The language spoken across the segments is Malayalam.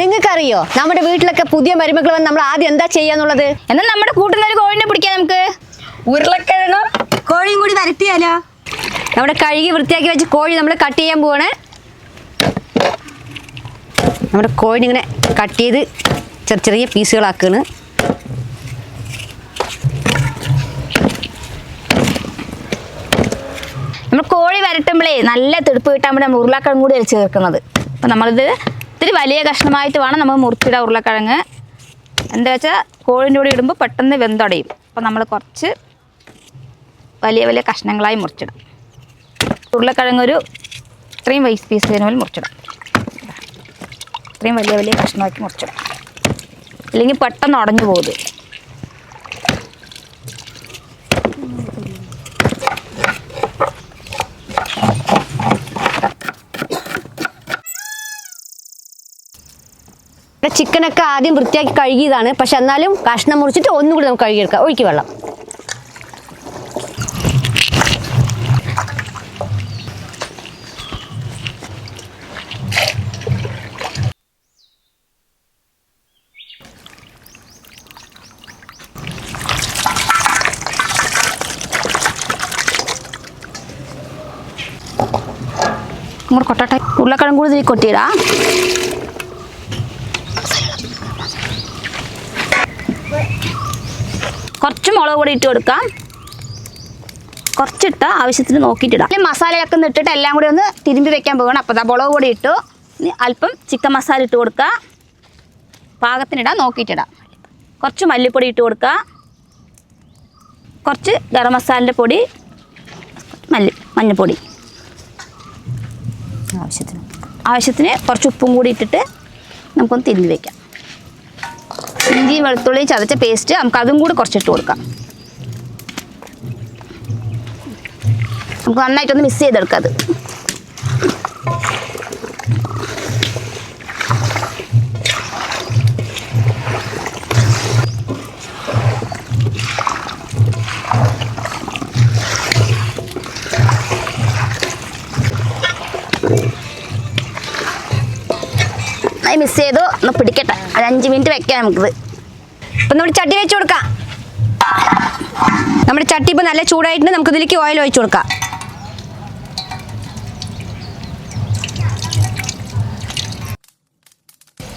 നിങ്ങൾക്കറിയോ? നമ്മുടെ വീട്ടിലൊക്കെ പുതിയ മരുമകൾ വന്ന് നമ്മൾ ആദ്യം എന്താ ചെയ്യാന്നുള്ളത് എന്നാൽ നമ്മുടെ കൂട്ടുന്ന ഒരു കോഴിനെ പിടിക്കാം നമുക്ക്. ഉരുളക്കിഴങ്ങും കോഴിയും കൂടി വരട്ടിയാലോ? നമ്മുടെ കഴുകി വൃത്തിയാക്കി വെച്ച് കോഴി നമ്മൾ കട്ട് ചെയ്യാൻ പോവാണ്. നമ്മുടെ കോഴി ഇങ്ങനെ കട്ട് ചെയ്ത് ചെറിയ ചെറിയ പീസുകളാക്കുകയാണ് നമ്മൾ കോഴി വരട്ടുമ്പോഴേ നല്ല തെടുപ്പ് കിട്ടാൻ വേണ്ടി നമ്മൾ ഉരുളക്കിഴങ്ങ് കൂടി അരിച്ച് ചേർക്കുന്നത്. അപ്പം നമ്മളിത് ഇത്തിരി വലിയ കഷ്ണമായിട്ട് വേണം നമ്മൾ മുറിച്ചിടാൻ ഉരുളക്കിഴങ്ങ്. എന്താ വെച്ചാൽ കോഴിന്റെ കൂടെ ഇടുമ്പോൾ പെട്ടെന്ന് വെന്തടയും. അപ്പോൾ നമ്മൾ കുറച്ച് വലിയ വലിയ കഷ്ണങ്ങളായി മുറിച്ചിടാം. ഉരുളക്കിഴങ്ങ് ഒരു ഇത്രയും വൈസ് പീസ് പോലെ മുറിച്ചിടാം. ഇത്രയും വലിയ വലിയ കഷ്ണമാക്കി മുറിച്ചിടാം. അല്ലെങ്കിൽ പെട്ടെന്ന് ഉടഞ്ഞു പോകും ചിക്കനൊക്കെ ആദ്യം വൃത്തിയാക്കി കഴുകിയതാണ്. പക്ഷെ എന്നാലും കഷ്ണം മുറിച്ചിട്ട് ഒന്നുകൂടി നമുക്ക് കഴുകിയെടുക്കാം. ഒഴുക്കി വെള്ളം. ഇങ്ങോട്ട് കൊട്ടട്ടെ. ഉരുളക്കിഴങ്ങ് കൂടി ഇതിൽ കുറച്ച് മുളക് പൊടി ഇട്ട് കൊടുക്കാം. കുറച്ചിട്ട് ആവശ്യത്തിന് നോക്കിയിട്ടിടാം ഇനി മസാലയൊക്കെ ഇട്ടിട്ട് എല്ലാം കൂടി ഒന്ന് തിരുമ്പി വെക്കാൻ പോകണം അപ്പോൾ മുളക് പൊടി ഇട്ടു. ഇനി അല്പം ചിക്കൻ മസാല ഇട്ട് കൊടുക്കുക. പാകത്തിനിടാം നോക്കിയിട്ടിടാം കുറച്ച് മല്ലിപ്പൊടി ഇട്ട് കൊടുക്കുക. കുറച്ച് ഗരം മസാലന്റെ പൊടി മല്ലി മഞ്ഞൾപ്പൊടി. ആവശ്യത്തിന്. ആവശ്യത്തിന് കുറച്ച് ഉപ്പും കൂടി ഇട്ടിട്ട് നമുക്കൊന്ന് തിരിഞ്ഞ് വെക്കാം. ഇഞ്ചി വെളുത്തുള്ളി ചതച്ച പേസ്റ്റ് നമുക്ക് അതും കൂടി കുറച്ചിട്ട് കൊടുക്കാം. നമുക്ക് നന്നായിട്ടൊന്ന് മിക്സ് ചെയ്തെടുക്കാം അത്. നന്നായി മിസ് ചെയ്തു. ഒന്ന് പിടിക്കട്ടെ. ഒരു അഞ്ച് മിനിറ്റ് വെക്കാം നമുക്കിത്. ഇപ്പം നമ്മൾ ചട്ടി വെച്ച് കൊടുക്കാം. നമ്മുടെ ചട്ടി ഇപ്പം നല്ല ചൂടായിട്ടുണ്ട്. നമുക്ക് ഇതിലേക്ക് ഓയിൽ ഒഴിച്ചു കൊടുക്കാം.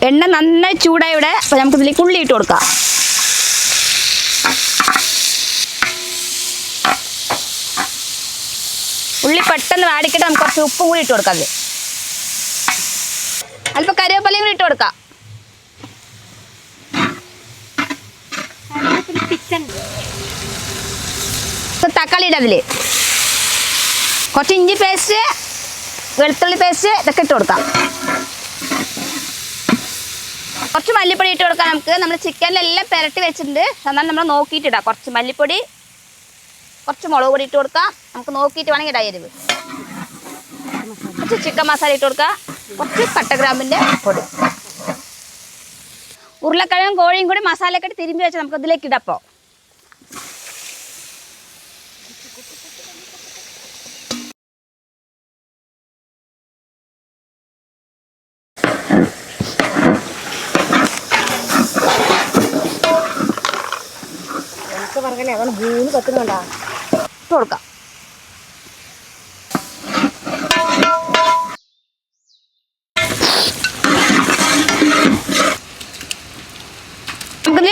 എണ്ണ നന്നായി ചൂടായി ഇവിടെ. അപ്പോൾ നമുക്ക് ഇതിലേക്ക് ഉള്ളി ഇട്ട് കൊടുക്കാം. ഉള്ളി പെട്ടെന്ന് വാടിക്കട്ടെ നമുക്ക് കുറച്ച് ഉപ്പും കൂടി ഇട്ട് കൊടുക്കാം അതിൽ അല്പം കറിവേപ്പിലയും കൂടി ഇട്ട് കൊടുക്കാം. തക്കാളി ഇടാം അതിൽ കുറച്ച് ഇഞ്ചി പേസ്റ്റ് വെളുത്തുള്ളി പേസ്റ്റ് ഇതൊക്കെ ഇട്ട് കൊടുക്കാം. കുറച്ച് മല്ലിപ്പൊടി ഇട്ട് കൊടുക്കാം നമുക്ക്. നമ്മൾ ചിക്കനിലെല്ലാം പെരട്ടി വെച്ചിട്ടുണ്ട്. എന്നാൽ നമ്മൾ നോക്കിയിട്ട് ഇടാം. കുറച്ച് മല്ലിപ്പൊടി കുറച്ച് മുളക് പൊടി ഇട്ട് കൊടുക്കാം. നമുക്ക് നോക്കിയിട്ട് വേണമെങ്കിൽ ഇടാം എരിവ്. കുറച്ച് ചിക്കൻ മസാല ഇട്ട് കൊടുക്കുക കുറച്ച് പട്ടഗ്രാമിന്റെ പൊടി. ഉരുളക്കിഴങ്ങും കോഴിയും കൂടി മസാലയൊക്കെ ഇട്ട് തിരുമ്പി വെച്ച് നമുക്ക് ഇതിലേക്ക് ഇടപ്പോൾ ഇട്ട് കൊടുക്കാം.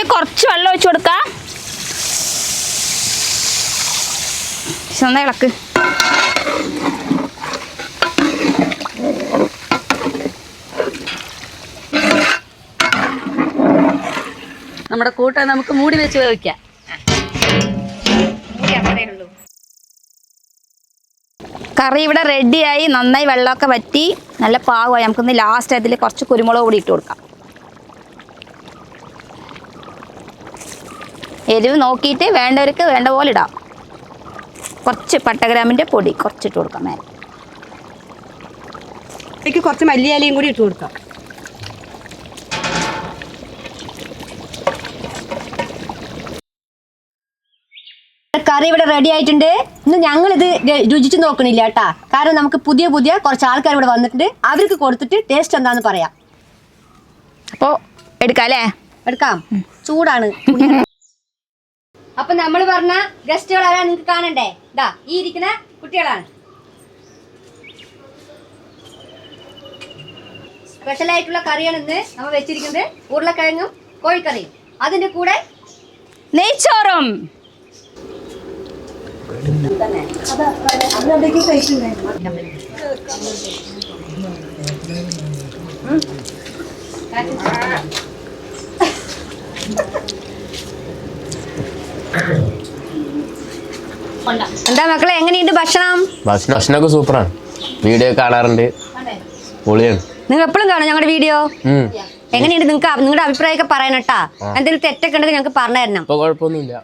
നമുക്കിതിൽ കുറച്ച് വെള്ളം ഒഴിച്ചു കൊടുക്കാം. ചെന്ന ഇളക്ക്. നമ്മുടെ കൂട്ട നമുക്ക് മൂടി വെച്ച് വേവിക്കാം. കറി ഇവിടെ റെഡിയായി നന്നായി വെള്ളമൊക്കെ വറ്റി. നല്ല പാകമായി. നമുക്കൊന്ന് ലാസ്റ്റ് അതിൽ കുറച്ച് കുരുമുളക് കൂടി ഇട്ട് കൊടുക്കാം. എരിവ് നോക്കിയിട്ട് വേണ്ടവർക്ക് വേണ്ട പോലെ ഇടാം. കുറച്ച് പട്ടഗ്രാമിന്റെ പൊടി കുറച്ചിട്ട് കൊടുക്കാം മേലെ. എനിക്ക് കുറച്ച് മല്ലിയാലയും കൂടി ഇട്ട് കൊടുക്കാം. കറി ഇവിടെ റെഡി ആയിട്ടുണ്ട്. ഇന്ന് ഞങ്ങൾ ഇത് രുചിച്ച് നോക്കണില്ല കേട്ടാ. കാരണം നമുക്ക് പുതിയ പുതിയ കുറച്ച് ആൾക്കാർ ഇവിടെ വന്നിട്ടുണ്ട്. അവർക്ക് കൊടുത്തിട്ട് ടേസ്റ്റ് എന്താന്ന് പറയാം. അപ്പോൾ എടുക്കാം അല്ലേ? എടുക്കാം. ചൂടാണ്. അപ്പൊ നമ്മൾ പറഞ്ഞ ഗസ്റ്റുകൾ ആരാ നിങ്ങൾക്ക് കാണണ്ടേ? ഇതാ ഈ ഇരിക്കുന്ന കുട്ടികളാണ്. സ്പെഷ്യൽ ആയിട്ടുള്ള കറിയാണ് ഇന്ന് നമ്മൾ വെച്ചിരിക്കുന്നത് ഉരുളക്കിഴങ്ങും കോഴിക്കറിയും. അതിന്റെ കൂടെ നെയ്ച്ചോറും. എന്താ മക്കളെ എങ്ങനെയുണ്ട് ഭക്ഷണം? ഭക്ഷണം ഭക്ഷണമൊക്കെ സൂപ്പറാണ്. വീഡിയോ കാണാറുണ്ട്. പൊളിയാണ്. നിങ്ങൾ എപ്പോഴും കാണും ഞങ്ങളുടെ വീഡിയോ. എങ്ങനെയുണ്ട് നിങ്ങൾക്ക് നിങ്ങളുടെ അഭിപ്രായമൊക്കെ പറയണട്ടാ എന്തെങ്കിലും തെറ്റൊക്കെ ഉണ്ടെങ്കിൽ ഞങ്ങൾക്ക് പറഞ്ഞു തരണം ഇപ്പൊ കുഴപ്പമൊന്നുമില്ല.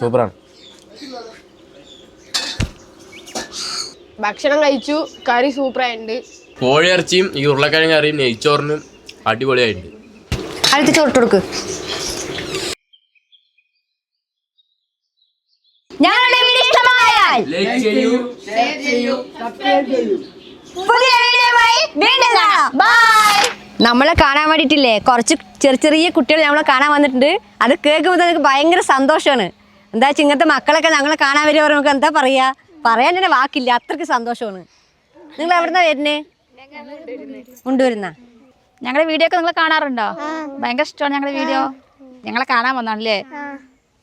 സൂപ്പറാണ്. ഭക്ഷണം കഴിച്ചു. കറി സൂപ്പറായിട്ടുണ്ട്. കോഴി ഇറച്ചിയും ഈ ഉരുളക്കിഴങ്ങ് കറിയും നെയ്ച്ചോറിനും അടിപൊളിയായിട്ടുണ്ട്. അടുത്ത് ചോറിട്ട് കൊടുക്ക് ഞങ്ങളുടെ വീഡിയോ ഇഷ്ടമായാൽ പുതിയ വീഡിയോയുമായി വീണ്ടും കാണാം. ബൈ നമ്മളെ കാണാൻ വേണ്ടിയിട്ടില്ലേ? കുറച്ച് ചെറിയ ചെറിയ കുട്ടികൾ നമ്മളെ കാണാൻ വന്നിട്ടുണ്ട്. അത് കേൾക്കുമ്പോൾ നമുക്ക് ഭയങ്കര സന്തോഷമാണ്. എന്താ വെച്ചാൽ ഇങ്ങനത്തെ മക്കളൊക്കെ ഞങ്ങളെ കാണാൻ വരുമ്പോൾ നമുക്ക് എന്താ പറയാ? പറയാൻ തന്നെ വാക്കില്ല. അത്രയ്ക്ക് സന്തോഷമാണ്. നിങ്ങൾ എവിടുന്നാ വരുന്നേ? കൊണ്ടുവരുന്ന ഞങ്ങളുടെ വീഡിയോ ഒക്കെ നിങ്ങൾ കാണാറുണ്ടോ? ഭയങ്കര ഇഷ്ടമാണ് ഞങ്ങളുടെ വീഡിയോ ഞങ്ങളെ കാണാൻ വന്നാണല്ലേ?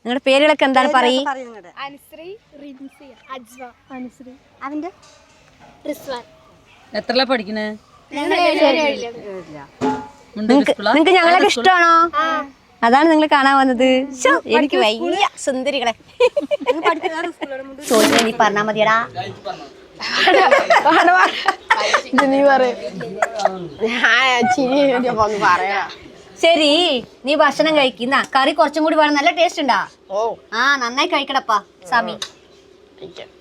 നിങ്ങളുടെ പേരുകളൊക്കെ എന്താണ്? പറയും. എത്രല്ല പഠിക്കണേ? നിങ്ങക്ക് ഞങ്ങളൊക്കെ ഇഷ്ടമാണോ? അതാണ് നിങ്ങൾ കാണാൻ വന്നത്. എനിക്ക് വയ്യ സുന്ദരികളെ. ചോദിച്ചാൽ നീ പറഞ്ഞാ മതിയടാ. ശരി നീ ഭക്ഷണം കഴിക്കുന്ന കറി കുറച്ചും കൂടി വേണം. നല്ല ടേസ്റ്റ് ഉണ്ടാ? ഓ. ആ നന്നായി കഴിക്കണപ്പാ കഴിക്കടപ്പാ Thank you.